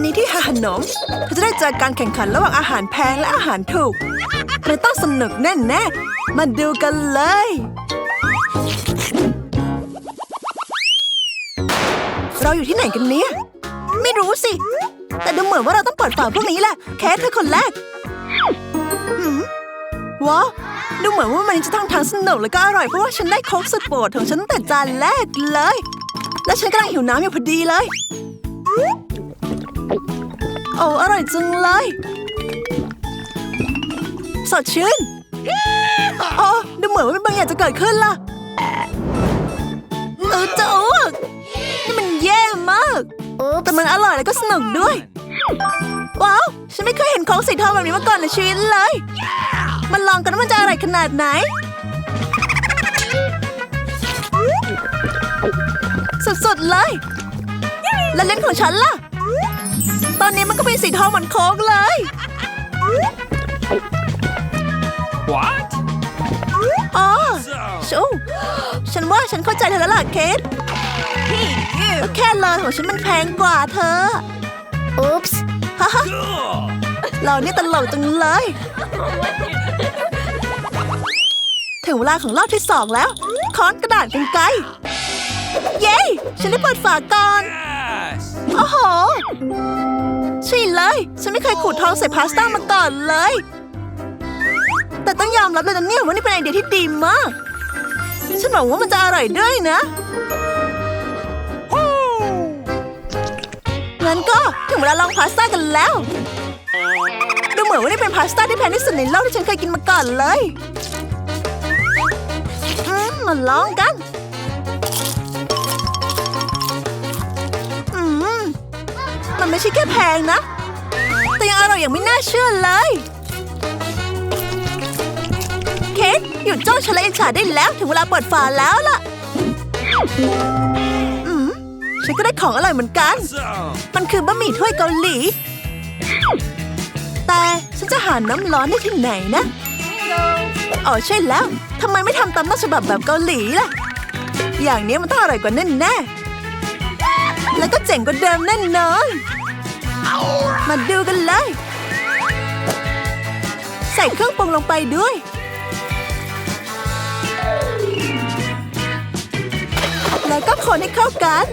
วันนี้ที่หาขนมเธอจะได้เจอการแข่งขันระหว่างอาหารแพงและอาหารถูกมันต้องสนุกแน่ๆ มาดูกันเลย เราอยู่ที่ไหนกันเนี่ย ไม่รู้สิ แต่ดูเหมือนว่าเราต้องเปิดฝาพวกนี้แหละ แคทเธอคนแรกว้าวดูเหมือนว่ามันจะต้องทั้งสนุกแล้วก็อร่อยเพราะว่าฉันได้โค้กสุดโปรดของฉันตั้งแต่จานแรกเลย และฉันกำลังหิวน้ำอยู่พอดีเลย โอ้อร่อยจังเลย สดชื่นโอ้ดูเหมือนว่ามีบางอย่างจะเกิดขึ้นล่ะเออจะอ้วกนี่มันแย่มากแต่มันอร่อยแล้วก็สนุกด้วย ว้าว ฉันไม่เคยเห็นของสีทองแบบนี้มาก่อนในชีวิตเลย มันลองกันว่ามันจะอร่อยขนาดไหน สุดๆเลย แล้วเล่นของฉันล่ะต อนนี้มันก็เป็นสีทองเหมือนโค้กเลย What? อ๋อ So, ชูฉันว่าฉันเข้าใจเธอแล้วล่ะเคทก็แค่เลยของฉันมันแพงกว่าเธอ อุ๊ปส์ฮ่าฮ่า cool. เรานี่ตลกจังเลย ถึงเวลาของรอบที่สองแล้ว ค้อนกระดาษกันไกลเย้ ฉันได้เปิดฝาก่อน Yes. โอ้โห ใช่เลย ฉันไม่เคยขูดทองใส่พาสต้ามาก่อนเลย แต่ต้องยอมรับเลยนะเนี่ยว่านี่เป็นไอเดียที่ดีมาก ฉันหวังว่ามันจะอร่อยด้วยนะงั้นก็ถึงเวลาลองพาสต้ากันแล้ว ดูเหมือนว่านี่เป็นพาสต้าที่แพงที่สุดในโลกที่ฉันเคยกินมาก่อนเลย อืมมาลองกัน ไม่ใช่แค่แพงนะ แต่ยังอร่อยอย่างไม่น่าเชื่อเลย เคทหยุดจ้องฉันและอิจฉาได้แล้วถึงเวลาเปิดฝาแล้วล่ะ อืมฉันก็ได้ของอร่อยเหมือนกัน มันคือบะหมี่ถ้วยเกาหลี แต่ฉันจะหาน้ำร้อนได้ที่ไหนนะ อ๋อใช่แล้ว ทำไมไม่ทำตามต้นฉบับแบบเกาหลีล่ะ อย่างนี้มันต้องอร่อยกว่าแน่แน่แล้วก็เจ๋งกว่าเดิมแน่นอน มาดูกันเลย ใส่เครื่องปรุงลงไปด้วย แล้วก็คนให้เข้ากัน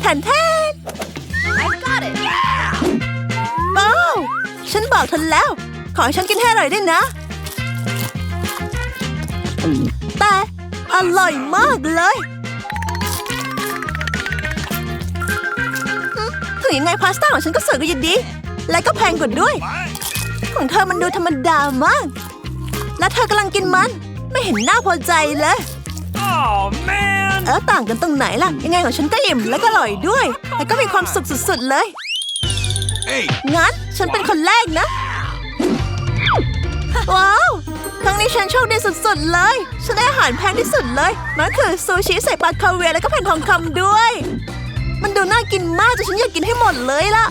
แทนแทน I've got it. ว้าวฉันบอกเธอแล้ว ขอให้ฉันกินให้อร่อยด้วยนะ แต่อร่อยมากเลย ถึงยังไงพาสต้าของฉันก็สวยกว่าอยู่ดี และก็แพงกว่าด้วย ของเธอมันดูธรรมดามาก และเธอกำลังกินมัน ไม่เห็นหน้าพอใจเลยเออต่างกันตรงไหนล่ะ ยังไงของฉันก็อิ่มและก็อร่อยด้วยแต่ก็มีความสุขสุดๆเลยงั้นฉันเป็นคนแรกนะ ว้าวครั้งนี้ฉันโชคดีสุดๆเลย ฉันได้อาหารแพงที่สุดเลยนั่นคือซูชิใส่ปลาคาเวียแล้วก็แผ่นทองคำด้วย มันดูน่ากินมากจนฉันอยากกินให้หมดเลยล่ะ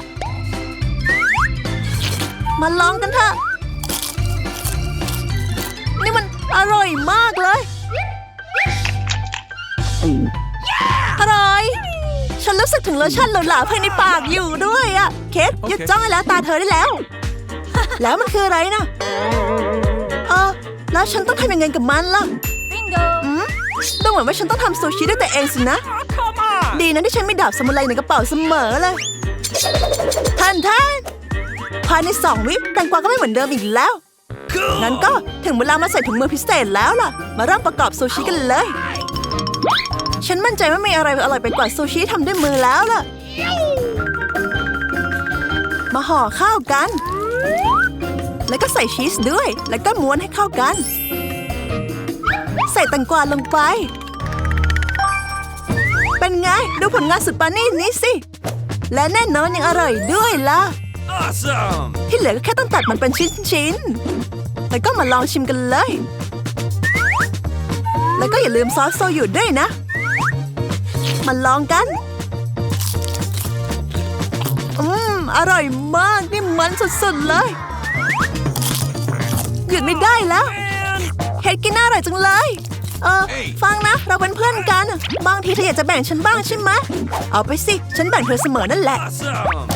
มาลองกันเถอะ นี่มันอร่อยมากเลย อร่อย ฉันรู้สึกถึงรสชาติหลาๆภายในปากอยู่ด้วยอะเคทหยุดจ้องให้แล้วตาเธอได้แล้ว แล้วมันคืออะไรนะเออแล้วฉันต้องทำยังไงกับมันล่ะ Bingo. อืมดูเหมือนว่าฉันต้องทำซูชิด้วยตัวเองสินะ Oh, come on. ดีนะที่ฉันมีดาบสมุไรในกระเป๋าเสมอเลย ท่านท่านภายในสองวิแตงกวาก็ไม่เหมือนเดิมอีกแล้ว งั้นก็ถึงเวลามาใส่ถุงมือพิเศษแล้วล่ะ มาเริ่มประกอบซูชิกันเลย ฉันมั่นใจว่ามีอะไรอร่อยไปกว่าซูชิที่ทำด้วยมือแล้วล่ะ มาห่อข้าวกัน แล้วก็ใส่ชีสด้วย แล้วก็ม้วนให้เข้ากัน ใส่แตงกวาลงไป เป็นไง ดูผลงานสุดปานี่นี้สิ และแน่นอนยังอร่อยด้วยล่ะ Awesome. ที่เหลือก็แค่ต้องตัดมันเป็นชิ้นๆแล้วก็มาลองชิมกันเลย แล้วก็อย่าลืมซอสโซยุด้วยนะ มาลองกัน อืม อร่อยมากนี่มันสุดๆเลย หยุดไม่ได้แล้ว Man. เฮ็ดกินน่าอร่อยจังเลย เออ ฟังนะ เราเป็นเพื่อนกัน บางทีเธออยากจะแบ่งฉันบ้างใช่ไหม เอาไปสิ ฉันแบ่งเธอเสมอนั่นแหละ Awesome.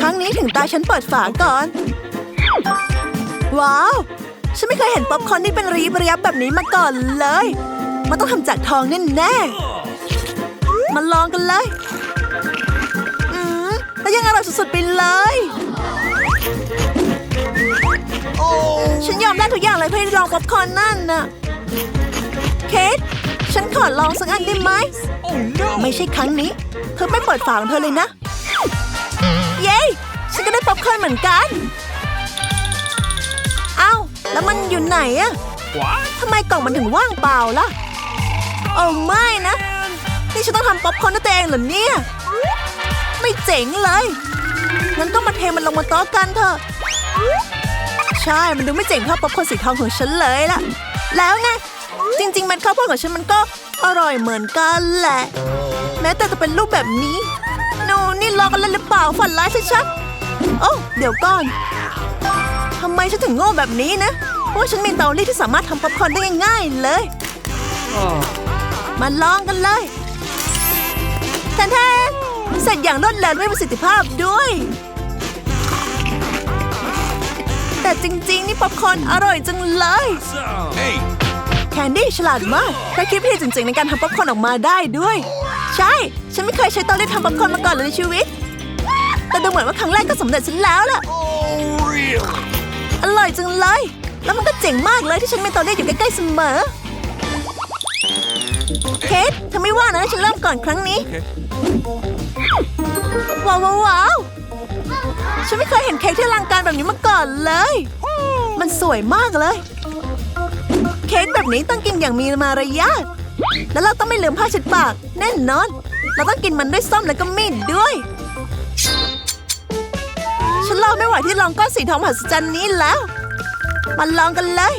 ครั้งนี้ถึงตาฉันเปิดฝาก่อน ว้าว ฉันไม่เคยเห็นป๊อปคอร์นที่เป็นระยิบระยับแบบนี้มาก่อนเลย มันต้องทำจากทองแน่ๆมาลองกันเลย อืมแล้วยังอร่อยสุดๆไปเลย ฉันยอมได้ทุกอย่างเลยเพื่อลองป๊อปคอร์นนั่นน่ะ เคท ฉันขอลองสักอันได้ไหม Oh no. ไม่ใช่ครั้งนี้ เธอไม่เปิดฝาของเธอเลยนะ เย้ ฉันก็ได้ป๊อปคอร์นเหมือนกัน เอ้า แล้วมันอยู่ไหนอะ What? ทำไมกล่องมันถึงว่างเปล่าล่ะ โอ้ไม่นะ นี่ฉันต้องทำป๊อปคอร์นด้วยตัวเองเหรอเนี่ย ไม่เจ๋งเลยงั้นก็มาเทมันลงมาโต๊ะกันเถอะ ใช่ มันดูไม่เจ๋งเท่าป๊อปคอร์นสีทองของฉันเลยล่ะ แล้วไง จริง ๆ มันข้าวโพดของฉันมันก็อร่อยเหมือนกันแหละ แม้แต่จะเป็นรูปแบบนี้โนนี่ลอกกันเล่นหรือเปล่าฝันร้ายชัดๆโอ้เดี๋ยวก่อนทำไมฉันถึงโง่แบบนี้นะเพราะว่าฉันมีเตารีดที่สามารถทำป๊อปคอร์นได้ง่ายๆเลยมาลองกันเลยแทนแทนเสร็จอย่างรวดเร็วด้วยประสิทธิภาพด้วย แต่จริง ๆ นี่ป๊อปคอร์นอร่อยจังเลย Awesome. Hey. แคนดี้ฉลาดมากเธอคิดวิธีจริง ๆ ในการทำป๊อปคอร์นออกมาได้ด้วย ใช่ ฉันไม่เคยใช้เตารีดทำป๊อปคอร์นมาก่อนเลยในชีวิต แต่ดูเหมือนว่าครั้งแรกก็สำเร็จฉันแล้วล่ะ Oh, really? อร่อยจังเลย แล้วมันก็เจ๋งมากเลยที่ฉันมีเตารีดอยู่ใกล้ๆเสมอเคทเธอไม่ว่านะฉันเริ่มก่อนครั้งนี้ Okay. ว้าวว้าวว้าว ฉันไม่เคยเห็นเค้กที่อลังการแบบนี้มาก่อนเลย มันสวยมากเลย เค้กแบบนี้ต้องกินอย่างมีมารยาท แล้วเราต้องไม่ลืมผ้าเช็ดปาก แน่นอน เราต้องกินมันด้วยส้อมแล้วก็มีดด้วย ฉันรอไม่ไหวที่ลองก้อนสีทองมหัศจรรย์นี้แล้ว มาลองกันเลย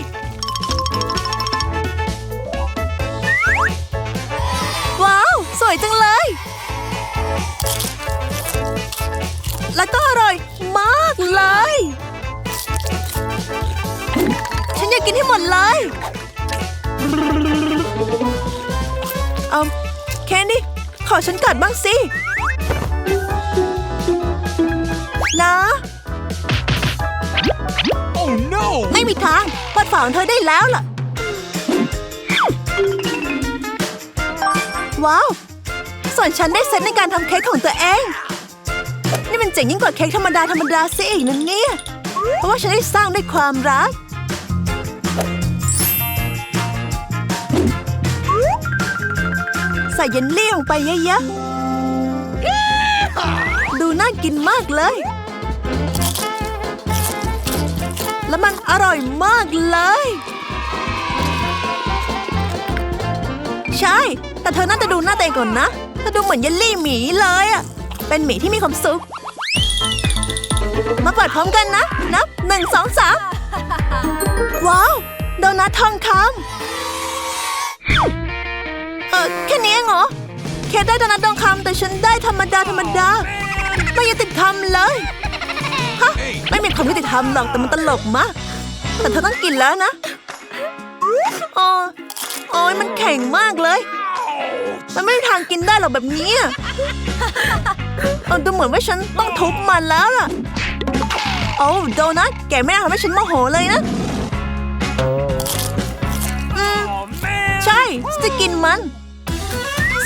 ว้าว สวยจังเลย แล้วก็อร่อย ดเลย เอาแคนดี้ขอฉันกัดบ้างสิ นะ Oh no. ไม่มีทางเปิดฝาของเธอได้แล้วล่ะ ว้าว ส่วนฉันได้เซตในการทำเค้กของตัวเอง นี่มันเจ๋งยิ่งกว่าเค้กธรรมดาธรรมดาซะอีกนะเนี่ย เพราะว่าฉันได้สร้างด้วยความรัก ใส่เยลลี่ลงไปเยอะๆ ดูน่ากินมากเลย แล้วมันอร่อยมากเลย ใช่ แต่เธอน่าจะดูหน้าตัวเองก่อนนะเธอดูเหมือนเยลลี่หมีเลยอะเป็นหมีที่มีความสุข มาเปิดพร้อมกันนะ นับหนึ่งสองสามว้าว โดนัททองคำเออแค่นี้เองเหรอ เคได้โดนัททองคำแต่ฉันได้ธรรมดาธรรมดา ไม่ยุติธรรมเลย ฮะ ไม่มีความยุติธรรมหรอกแต่มันตลกมาก แต่เธอต้องกินแล้วนะโอ้โอ้ยมันแข็งมากเลย มันไม่มีทางกินได้หรอกแบบนี้อะเออดูเหมือนว่าฉันต้องทุบมันแล้วล่ะโอ้โดนัทแกไม่น่าทำให้ฉันโมโหเลยนะใช่จะกินมัน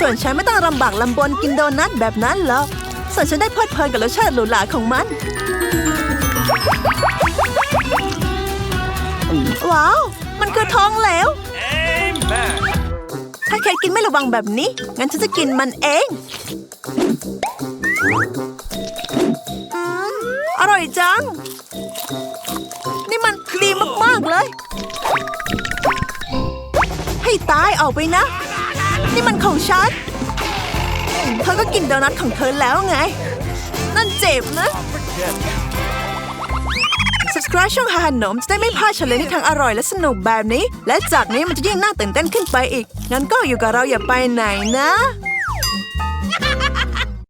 ส่วนฉันไม่ต้องลำบากลำบนกินโดนัทแบบนั้นหรอกส่วนฉันได้เพลิดเพลินกับรสชาติหรูหราของมัน ว้าว มันคือทองเหลวถ้าแคทกินไม่ระวังแบบนี้ งั้นฉันจะกินมันเองอืมอร่อยจัง นี่มันดีมาก ๆ เลย ให้ตายออกไปนะ นี่มันของฉัน เธอก็กินโดนัทของเธอแล้วไง นั่นเจ็บนะ subscribe ช่องหาขนมจะได้ไม่พลาดเฉลยในทางอร่อยและสนุกแบบนี้ และจากนี้มันจะยิ่งน่าตื่นเต้นขึ้นไปอีก งั้นก็อยู่กับเราอย่าไปไหนนะ